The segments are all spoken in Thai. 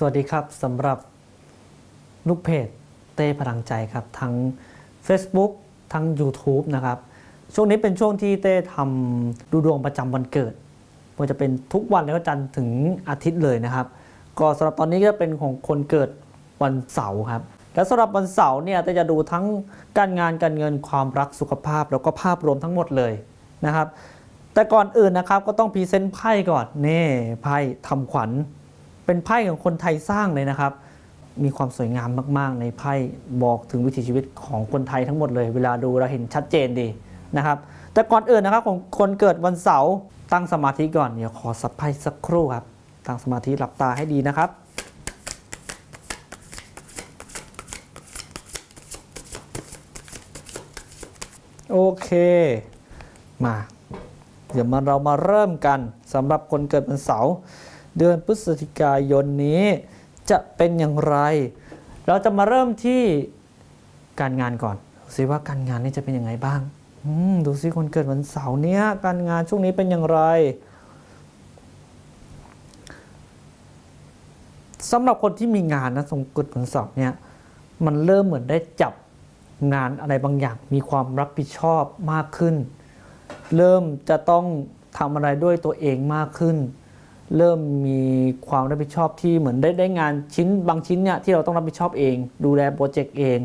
สวัสดีครับสำหรับลูกเพจเต้พลังใจครับ ทั้ง Facebook ทั้ง YouTube นะครับ ช่วงนี้เป็นช่วงที่เต้ทำดูดวงประจำวันเกิดมันจะเป็นทุกวันแล้วก็จันทร์ถึงอาทิตย์เลยนะครับ ก็สำหรับตอนนี้ก็เป็นของคนเกิดวันเสาร์ครับ และสำหรับวันเสาร์เนี่ยเต้จะดูทั้งการงานการเงินความรักสุขภาพแล้วก็ภาพรวมทั้งหมดเลยนะครับ แต่ก่อนอื่นนะครับก็ต้องพรีเซนต์ไพ่ก่อนนี่ไพ่ทำขวัญ เป็นไพ่ของคนไทยสร้างเลยนะครับ มีความสวยงามมากๆ ในไพ่บอกถึงวิถีชีวิตของคนไทยทั้งหมดเลย เวลาดูเราเห็นชัดเจนดีนะครับ แต่ก่อนอื่นนะครับของคนเกิดวันเสาร์ตั้งสมาธิก่อนเดี๋ยวขอสับไพ่สักครู่ครับ ตั้งสมาธิหลับตาให้ดีนะครับโอเค มา เดี๋ยวมาเรามาเริ่มกันสำหรับคนเกิดวันเสาร์ เดือนพฤศจิกายนนี้จะเป็นอย่างไร เราจะมาเริ่มที่การงานก่อนดูซิว่าการงานนี่จะเป็นยังไงบ้างดูซิคนเกิดวันเสาร์เนี้ยการงานช่วงนี้เป็นอย่างไรสำหรับคนที่มีงานนะสมเกิดวันเสาร์เนี่ยมันเริ่มเหมือนได้จับงานอะไรบางอย่าง มีความรับผิดชอบมากขึ้น เริ่มจะต้องทำอะไรด้วยตัวเองมากขึ้น เริ่มมีความรับผิดชอบที่เหมือนได้ได้งานชิ้นบางชิ้นเนี่ยที่เราต้องรับผิดชอบเอง ดูแลโปรเจกต์เอง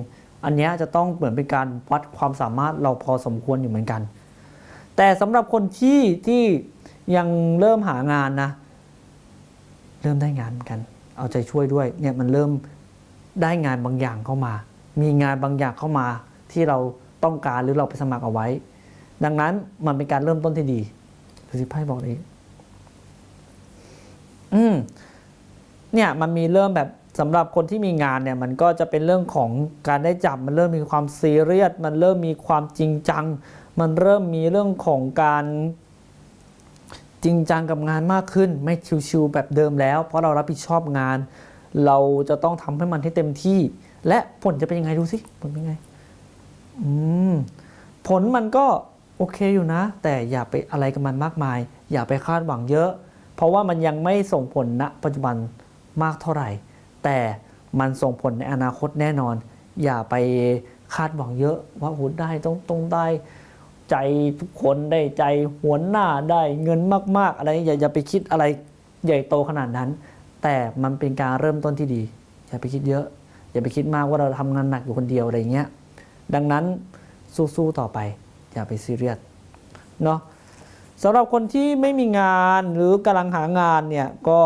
อันนี้จะต้องเหมือนเป็นการวัดความสามารถเราพอสมควรอยู่เหมือนกัน แต่สำหรับคนที่ที่ยังเริ่มหางานนะ เริ่มได้งานเหมือนกัน เอาใจช่วยด้วยเนี่ยมันเริ่มได้งานบางอย่างเข้ามา มีงานบางอย่างเข้ามาที่เราต้องการหรือเราไปสมัครเอาไว้ ดังนั้นมันเป็นการเริ่มต้นที่ดีดูสิไพ่บอกเลย อืมเนี่ยมันมีเริ่มแบบสำหรับคนที่มีงานเนี่ย มันก็จะเป็นเรื่องของการได้จับ มันเริ่มมีความซีเรียสมันเริ่มมีความจริงจัง มันเริ่มมีเรื่องของการจริงจังกับงานมากขึ้น ไม่ชิวๆแบบเดิมแล้ว เพราะเรารับผิดชอบงาน เราจะต้องทำให้มันให้เต็มที่ และผลจะเป็นยังไงดูสิผลเป็นยังไง อืมผลมันก็โอเคอยู่นะ แต่อย่าไปอะไรกับมันมากมาย อย่าไปคาดหวังเยอะ เพราะว่ามันยังไม่ส่งผลณปัจจุบันมากเท่าไหร่ แต่มันส่งผลในอนาคตแน่นอน อย่าไปคาดหวังเยอะว่าโหได้ต้องต้องได้ใจทุกคนได้ใจหัวหน้าได้เงินมาก ๆ อะไรอย่าอย่าไปคิดอะไรใหญ่โตขนาดนั้น แต่มันเป็นการเริ่มต้นที่ดี อย่าไปคิดเยอะ อย่าไปคิดมากว่าเราทำงานหนักอยู่คนเดียวอะไรเงี้ยดังนั้นสู้ๆต่อไป อย่าไปซีเรียสเนาะ สำหรับคนที่ไม่มีงานหรือกำลังหางานเนี่ยก็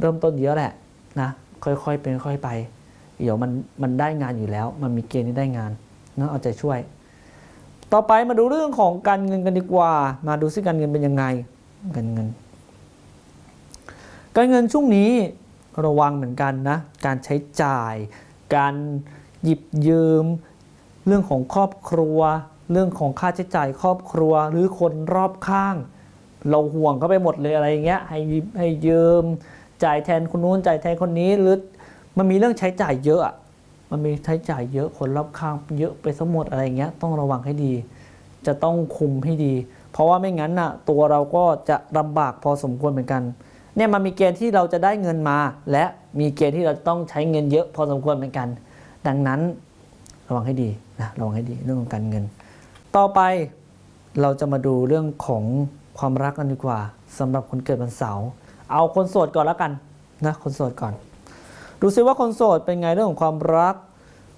เริ่มต้นเยอะแหละนะค่อยๆเป็นค่อยไป เดี๋ยวมันมันได้งานอยู่แล้ว มันมีเกณฑ์ที่ได้งานเนาะเอาใจช่วย ต่อไปมาดูเรื่องของการเงินกันดีกว่า มาดูซิการเงินเป็นยังไงการเงิน การเงินช่วงนี้ระวังเหมือนกันนะการใช้จ่าย การหยิบยืม เรื่องของครอบครัว เรื่องของค่าใช้จ่ายครอบครัวหรือคนรอบข้าง เราห่วงเขาไปหมดเลยอะไรอย่างเงี้ยให้ให้ยืมจ่ายแทนคนนู้นจ่ายแทนคนนี้หรือมันมีเรื่องใช้จ่ายเยอะมันมีใช้จ่ายเยอะคนรอบข้างเยอะไปทั้งหมดอะไรเงี้ยต้องระวังให้ดี จะต้องคุมให้ดี เพราะว่าไม่งั้นน่ะตัวเราก็จะลำบากพอสมควรเหมือนกันเนี่ยมันมีเกณฑ์ที่เราจะได้เงินมา และมีเกณฑ์ที่เราต้องใช้เงินเยอะพอสมควรเหมือนกัน ดังนั้นระวังให้ดีนะระวังให้ดีเรื่องของการเงิน ต่อไปเราจะมาดูเรื่องของความรักกันดีกว่าสำหรับคนเกิดวันเสาร์เอาคนโสดก่อนแล้วกันนะคนโสดก่อน ดูซิว่าคนโสดเป็นไงเรื่องของความรัก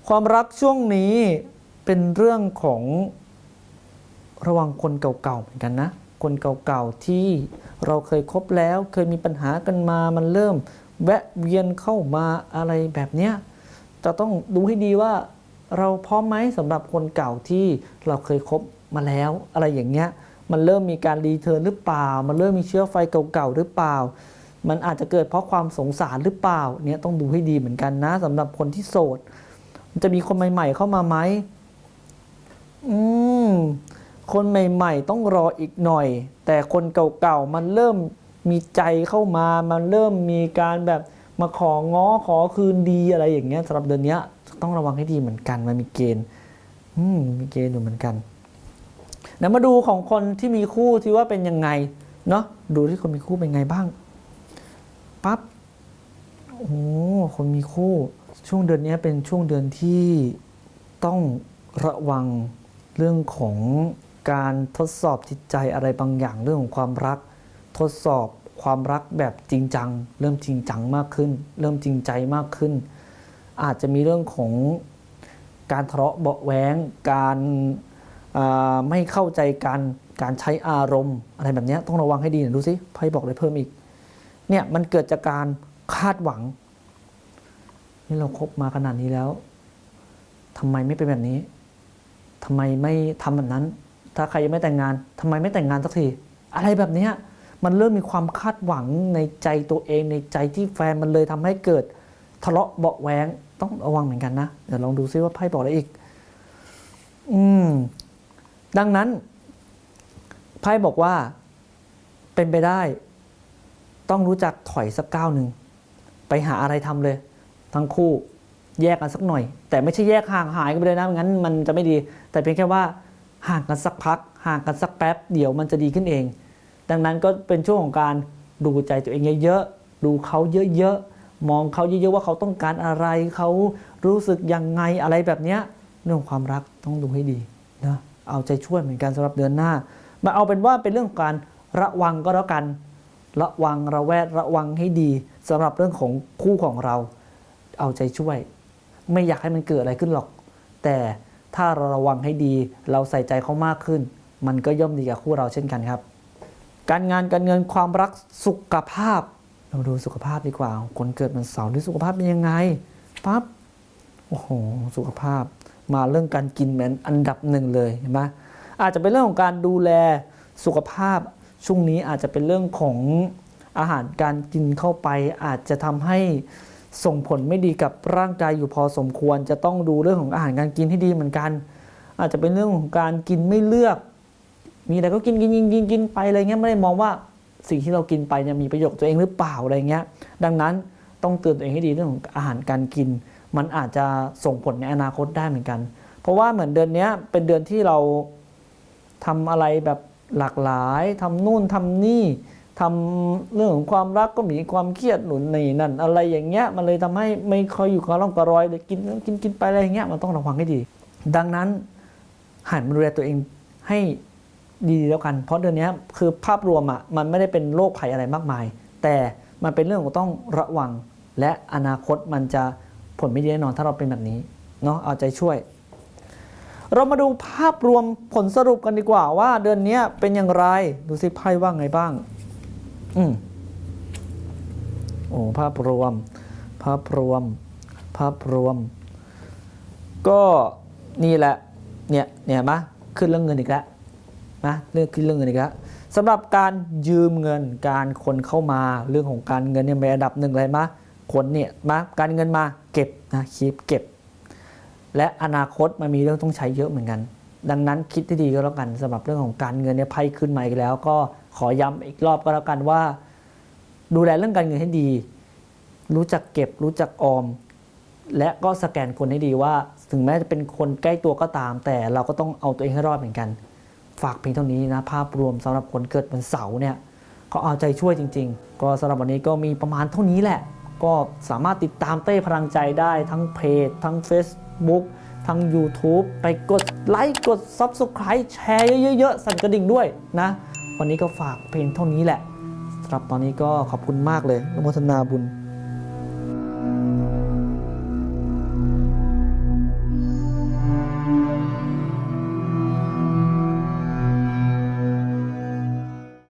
ความรักช่วงนี้เป็นเรื่องของระวังคนเก่าๆเหมือนกันนะ คนเก่าๆที่เราเคยคบแล้ว เคยมีปัญหากันมามันเริ่ม แวะเวียนเข้ามาอะไรแบบเนี้ยจะต้องดูให้ดีว่า เราพร้อมไหมสำหรับคนเก่าที่เราเคยคบมาแล้ว อะไรอย่างเงี้ยมันเริ่มมีการรีเทิร์นหรือเปล่า มันเริ่มมีเชื้อไฟเก่าๆหรือเปล่า มันอาจจะเกิดเพราะความสงสารหรือเปล่าเนี่ยต้องดูให้ดีเหมือนกันนะสำหรับคนที่โสดมันจะมีคนใหม่ ๆ เข้ามาไหมอืมคนใหม่ ๆ ต้องรออีกหน่อย แต่คนเก่าๆมันเริ่มมีใจเข้ามา มันเริ่มมีการแบบมาของ้อขอคืนดีอะไรอย่างเงี้ยสำหรับเดือนเนี้ย ต้องระวังให้ดีเหมือนกัน มันมีเกณฑ์มีเกณฑ์อยู่เหมือนกันเดี๋ยวมาดูของคนที่มีคู่ที่ว่าเป็นยังไงเนาะดูที่คนมีคู่เป็นไงบ้างปั๊บโอ้คนมีคู่ช่วงเดือนนี้เป็นช่วงเดือนที่ต้องระวังเรื่องของการทดสอบจิตใจอะไรบางอย่างเรื่องของความรัก ทดสอบความรักแบบจริงจัง เริ่มจริงจังมากขึ้น เริ่มจริงใจมากขึ้น อาจจะมีเรื่องของการทะเลาะเบาะแวงการาไม่เข้าใจกันการใช้อารมณ์ อะไรแบบนี้ต้องระวังให้ดีนะดูสิไพ่บอกเลยเพิ่มอีก เนี่ยมันเกิดจากการคาดหวัง นี่เราคบมาขนาดนี้แล้วทำไมไม่เป็นแบบนี้ทำไมไม่ทำแบบนั้น ถ้าใครยังไม่แต่งงานทำไมไม่แต่งงานสักทีอะไรแบบนี้มันเริ่มมีความคาดหวังในใจตัวเองในใจที่แฟนมันเลยทำให้เกิดทะเลาะเบาะแวง ต้องระวังเหมือนกันนะ เดี๋ยวลองดูซิว่าไพ่บอกอะไรอีก อืม ดังนั้น ไพ่บอกว่า เป็นไปได้ ต้องรู้จักถอยสักก้าวหนึ่ง ไปหาอะไรทำเลย ทั้งคู่แยกกันสักหน่อย แต่ไม่ใช่แยกห่างหายกันไปเลยนะงั้น มันจะไม่ดี แต่เพียงแค่ว่าห่างกันสักพัก ห่างกันสักแป๊บ เดี๋ยวมันจะดีขึ้นเอง ดังนั้นก็เป็นช่วงของการดูใจตัวเองเยอะๆ ดูเขาเยอะๆ มองเขาเยอะๆว่าเขาต้องการอะไร เขารู้สึกยังไงอะไรแบบเนี้ยเรื่องความรักต้องดูให้ดีนะเอาใจช่วยเหมือนกันสำหรับเดือนหน้า มาเอาเป็นว่าเป็นเรื่องของการระวังก็แล้วกัน ระวังระแวดระวังให้ดีสำหรับเรื่องของคู่ของเรา เอาใจช่วย ไม่อยากให้มันเกิดอะไรขึ้นหรอก แต่ถ้าเราระวังให้ดี เราใส่ใจเขามากขึ้น มันก็ย่อมดีกับคู่เราเช่นกันครับ การงานการเงินความรักสุขภาพ เราดูสุขภาพดีกว่า คนเกิดวันเสาร์ที่สุขภาพเป็นยังไงปั๊บโอ้โหสุขภาพ มาเรื่องการกินเหมือนอันดับหนึ่งเลยเห็นไหมอาจจะเป็นเรื่องของการดูแลสุขภาพช่วงนี้อาจจะเป็นเรื่องของอาหารการกินเข้าไป อาจจะทำให้ส่งผลไม่ดีกับร่างกายอยู่พอสมควร จะต้องดูเรื่องของอาหารการกินให้ดีเหมือนกัน อาจจะเป็นเรื่องของการกินไม่เลือก มีอะไรก็กินกินกินกินกินไปอะไรเงี้ยไม่ได้มองว่า สิ่งที่เรากินไปเนี่ยมีประโยชน์ตัวเองหรือเปล่าอะไรเงี้ย ดังนั้นต้องเตือนตัวเองให้ดีเรื่องของอาหารการกิน มันอาจจะส่งผลในอนาคตได้เหมือนกัน เพราะว่าเหมือนเดือนนี้เป็นเดือนที่เราทำอะไรแบบหลากหลายทำนู่นทำนี่ทำเรื่องของความรักก็มีความเครียดหนุนนี่นั่นอะไรอย่างเงี้ยมันเลยทำให้ไม่ค่อยอยู่กับร่องกับรอยเลยกินกินกินไปอะไรอย่างเงี้ยมันต้องระวังให้ดี ดังนั้นหันมาดูแลตัวเองให้ ดีแล้วกัน เพราะเดือนนี้คือภาพรวมอะมันไม่ได้เป็นโรคภัยอะไรมากมาย แต่มันเป็นเรื่องของต้องระวัง และอนาคตมันจะผลไม่ดีแน่นอนถ้าเราเป็นแบบนี้เนาะเอาใจช่วย เรามาดูภาพรวมผลสรุปกันดีกว่าว่าเดือนนี้เป็นอย่างไรดูสิไพ่ว่าไงบ้าง อืมโอ้ภาพรวม ภาพรวม ภาพรวม ก็นี่แหละเนี่ยเนี่ยเห็นไหมขึ้นเรื่องเงินอีกแล้ว นะเรื่องคือเรื่องเงินอีกแล้วสำหรับการยืมเงินการคนเข้ามาเรื่องของการเงินเนี่ยเป็นอันดับหนึ่งเลยมะคนเนี่ยมาการเงินมาเก็บนะคีบเก็บ และอนาคตมันมีเรื่องต้องใช้เยอะเหมือนกัน ดังนั้นคิดให้ดีก็แล้วกันสำหรับเรื่องของการเงินเนี่ยไพ่ขึ้นมาอีกแล้ว ก็ขอย้ำอีกรอบก็แล้วกันว่า ดูแลเรื่องการเงินให้ดี รู้จักเก็บรู้จักออม และก็สแกนคนให้ดีว่า ถึงแม้จะเป็นคนใกล้ตัวก็ตาม แต่เราก็ต้องเอาตัวเองให้รอดเหมือนกัน ฝากเพียงเท่านี้นะภาพรวมสำหรับคนเกิดวันเสาร์เนี่ยก็เอาใจช่วยจริง ๆ ก็สำหรับวันนี้ก็มีประมาณเท่านี้แหละ ก็สามารถติดตามเต้พลังใจได้ทั้งเพจ ทั้ง Facebook ทั้ง YouTube ไปกดไลค์กด Subscribe แชร์เยอะๆ สั่นกระดิ่งด้วยนะ วันนี้ก็ฝากเพียงเท่านี้แหละสำหรับตอนนี้ก็ขอบคุณมากเลยนุโมทนาบุญ